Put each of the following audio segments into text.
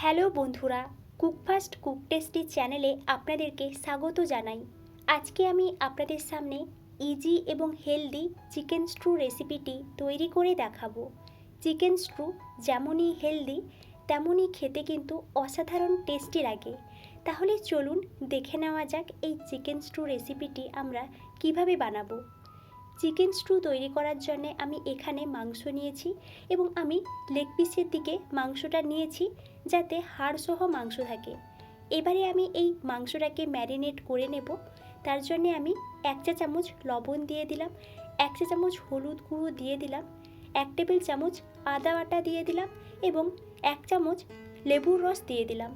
Hello বন্ধুরা, কুকফাস্ট cook tasty চ্যানেলে আপনাদেরকে স্বাগত জানাই। আজকে আমি আপনাদের সামনে ইজি এবং হেলদি চিকেন স্ট্রু রেসিপিটি তৈরি করে দেখাবো। চিকেন স্ট্রু যেমনই হেলদি তেমনই খেতে কিন্তু অসাধারণ টেস্টি লাগে। তাহলে চলুন দেখে নেওয়া যাক এই চিকেন স্ট্রু রেসিপিটি আমরা কীভাবে বানাবো। চিকেন স্ট্রু তৈরি করার জন্য আমি এখানে মাংস নিয়েছি এবং আমি লেগ পিসের দিকে মাংসটা নিয়েছি যাতে হাড়সহ মাংস থাকে। এবারে আমি এই মাংসটাকে ম্যারিনেট করে নেব। তার জন্যে আমি এক চা চামচ লবণ দিয়ে দিলাম, এক চা চামচ হলুদ গুঁড়ো দিয়ে দিলাম, এক টেবিল চামচ আদা বাটা দিয়ে দিলাম এবং এক চামচ লেবুর রস দিয়ে দিলাম।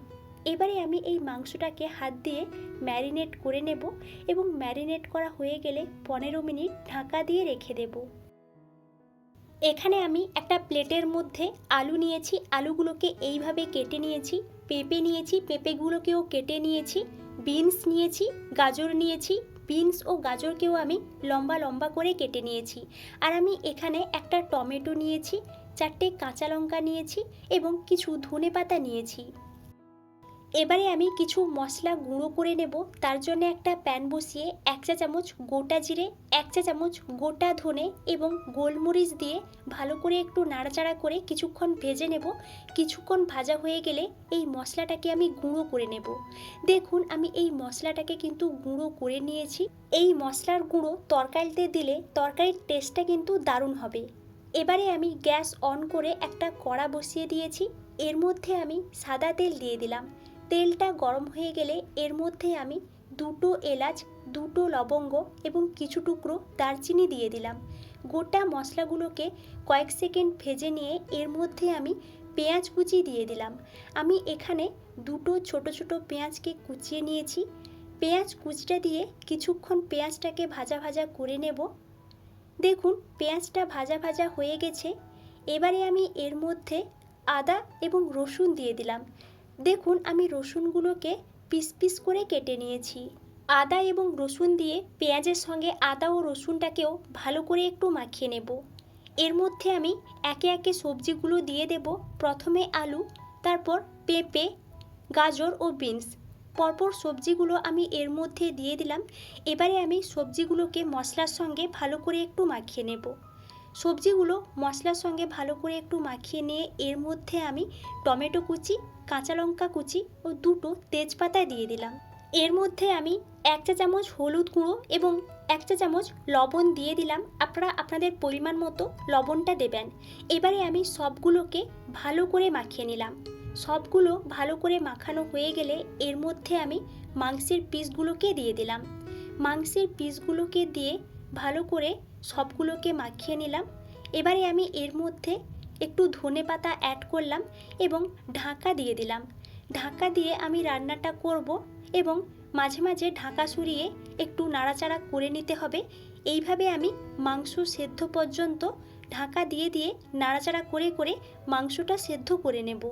এবারে আমি এই মাংসটাকে হাত দিয়ে ম্যারিনেট করে নেব এবং ম্যারিনেট করা হয়ে গেলে পনেরো মিনিট ঢাকা দিয়ে রেখে দেব। এখানে আমি একটা প্লেটের মধ্যে আলু নিয়েছি, আলুগুলোকে এইভাবে কেটে নিয়েছি, পেঁপে নিয়েছি, পেঁপেগুলোকেও কেটে নিয়েছি, বিনস নিয়েছি, গাজর নিয়েছি, বিনস ও গাজরকেও আমি লম্বা লম্বা করে কেটে নিয়েছি। আর আমি এখানে একটা টমেটো নিয়েছি, চারটে কাঁচা লঙ্কা নিয়েছি এবং কিছু ধনে পাতা নিয়েছি। এবারে আমি কিছু মশলা গুঁড়ো করে নেব। তার জন্য একটা প্যান বসিয়ে এক চা চামচ গোটা জিরে, এক চা চামচ গোটা ধনে এবং গোলমরিচ দিয়ে ভালো করে একটু নাড়াচাড়া করে কিছুক্ষণ ভেজে নেব। কিছুক্ষণ ভাজা হয়ে গেলে এই মশলাটাকে আমি গুঁড়ো করে নেব। দেখুন, আমি এই মশলাটাকে কিন্তু গুঁড়ো করে নিয়েছি। এই মশলার গুঁড়ো তরকারিতে দিলে তরকারির টেস্টটা কিন্তু দারুণ হবে। এবারে আমি গ্যাস অন করে একটা কড়া বসিয়ে দিয়েছি। এর মধ্যে আমি সাদা তেল দিয়ে দিলাম। তেলটা গরম হয়ে গেলে এর মধ্যে আমি দুটো এলাচ, দুটো লবঙ্গ এবং কিছু টুকরো দারচিনি দিয়ে দিলাম। গোটা মশলাগুলোকে কয়েক সেকেন্ড ভেজে নিয়ে এর মধ্যে আমি পেঁয়াজ কুচি দিয়ে দিলাম। আমি এখানে দুটো ছোট ছোট পেঁয়াজকে কুচিয়ে নিয়েছি। পেঁয়াজ কুচিটা দিয়ে কিছুক্ষণ পেঁয়াজটাকে ভাজা ভাজা করে নেব। দেখুন, পেঁয়াজটা ভাজা ভাজা হয়ে গেছে। এবারে আমি এর মধ্যে আদা এবং রসুন দিয়ে দিলাম। দেখুন, আমি রসুনগুলোকে পিস পিস করে কেটে নিয়েছি। আদা এবং রসুন দিয়ে পেঁয়াজের সঙ্গে আদা ও রসুনটাকেও ভালো করে একটু মাখিয়ে নেব। এর মধ্যে আমি একে একে সবজিগুলো দিয়ে দেব। প্রথমে আলু, তারপর পেঁপে, গাজর ও বিনস। পরপর সবজিগুলো আমি এর মধ্যে দিয়ে দিলাম। এবারে আমি সবজিগুলোকে মশলার সঙ্গে ভালো করে একটু মাখিয়ে নেব। সবজিগুলো মশলার সঙ্গে ভালো করে একটু মাখিয়ে নিয়ে এর মধ্যে আমি টমেটো কুচি, কাঁচা লঙ্কা কুচি ও দুটো তেজপাতা দিয়ে দিলাম। এর মধ্যে আমি এক চা চামচ হলুদ গুঁড়ো এবং এক চা চামচ লবণ দিয়ে দিলাম। আপনারা আপনাদের পরিমাণ মতো লবণটা দেবেন। এবারে আমি সবগুলোকে ভালো করে মাখিয়ে নিলাম। সবগুলো ভালো করে মাখানো হয়ে গেলে এর মধ্যে আমি মাংসের পিসগুলোকে দিয়ে দিলাম। মাংসের পিসগুলোকে দিয়ে ভালো করে সবগুলোকে মাখিয়ে নিলাম। এবারে আমি এর মধ্যে একটু ধনে পাতা অ্যাড করলাম এবং ঢাকা দিয়ে দিলাম। ঢাকা দিয়ে আমি রান্নাটা করব এবং মাঝে মাঝে ঢাকা সরিয়ে একটু নাড়াচাড়া করে নিতে হবে। এইভাবে আমি মাংস সেদ্ধ পর্যন্ত ঢাকা দিয়ে দিয়ে নাড়াচাড়া করে করে মাংসটা সেদ্ধ করে নেব।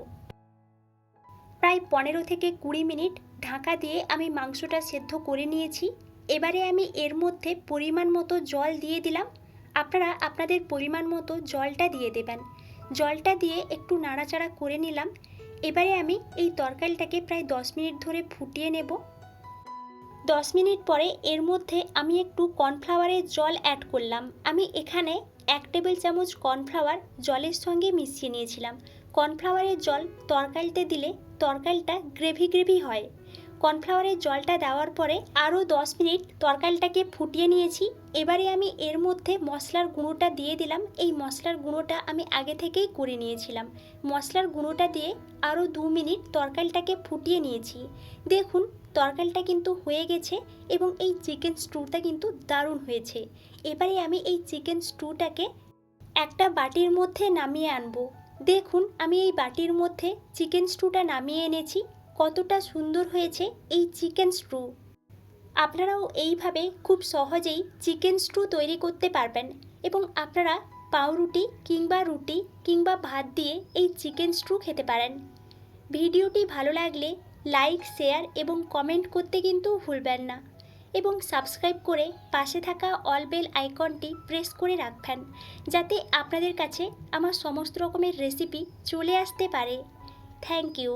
প্রায় পনেরো থেকে কুড়ি মিনিট ঢাকা দিয়ে আমি মাংসটা সেদ্ধ করে নিয়েছি। এবারে আমি এর মধ্যে পরিমাণ মতো জল দিয়ে দিলাম। আপনারা, আপনাদের পরিমাণ মতো জলটা দিয়ে দেবেন। জলটা দিয়ে একটু নাড়াচাড়া করে নিলাম। এবারে আমি এই তরকারিটাকে প্রায় দশ মিনিট ধরে ফুটিয়ে নেব। দশ মিনিট পরে এর মধ্যে আমি একটু কর্নফ্লাওয়ারের জল অ্যাড করলাম। আমি এখানে এক টেবিল চামচ কর্নফ্লাওয়ার জলের সঙ্গে মিশিয়ে নিয়েছিলাম। কর্নফ্লাওয়ারের জল তরকারিতে দিলে তরকারিটা গ্রেভি গ্রেভি হয়। কর্নফ্লাওয়ারের জলটা দেওয়ার পরে আরও দশ মিনিট তরকারিটাকে ফুটিয়ে নিয়েছি। এবারে আমি এর মধ্যে মশলার গুঁড়োটা দিয়ে দিলাম। এই মশলার গুঁড়োটা আমি আগে থেকেই করে নিয়েছিলাম। মশলার গুঁড়োটা দিয়ে আরও দু মিনিট তরকারিটাকে ফুটিয়ে নিয়েছি। দেখুন, তরকারিটা কিন্তু হয়ে গেছে এবং এই চিকেন স্টুটা কিন্তু দারুণ হয়েছে। এবারে আমি এই চিকেন স্টুটাকে একটা বাটির মধ্যে নামিয়ে আনব। দেখুন, আমি এই বাটির মধ্যে চিকেন স্টুটা নামিয়ে এনেছি। কতটা সুন্দর হয়েছে এই চিকেন স্ট্রু। আপনারাও এইভাবে খুব সহজেই চিকেন স্ট্রু তৈরি করতে পারবেন এবং আপনারা পাউরুটি কিংবা রুটি কিংবা ভাত দিয়ে এই চিকেন স্ট্রু খেতে পারেন। ভিডিওটি ভালো লাগলে লাইক, শেয়ার এবং কমেন্ট করতে কিন্তু ভুলবেন না এবং সাবস্ক্রাইব করে পাশে থাকা অল বেল আইকনটি প্রেস করে রাখবেন যাতে আপনাদের কাছে আমার সমস্ত রকমের রেসিপি চলে আসতে পারে। Thank you.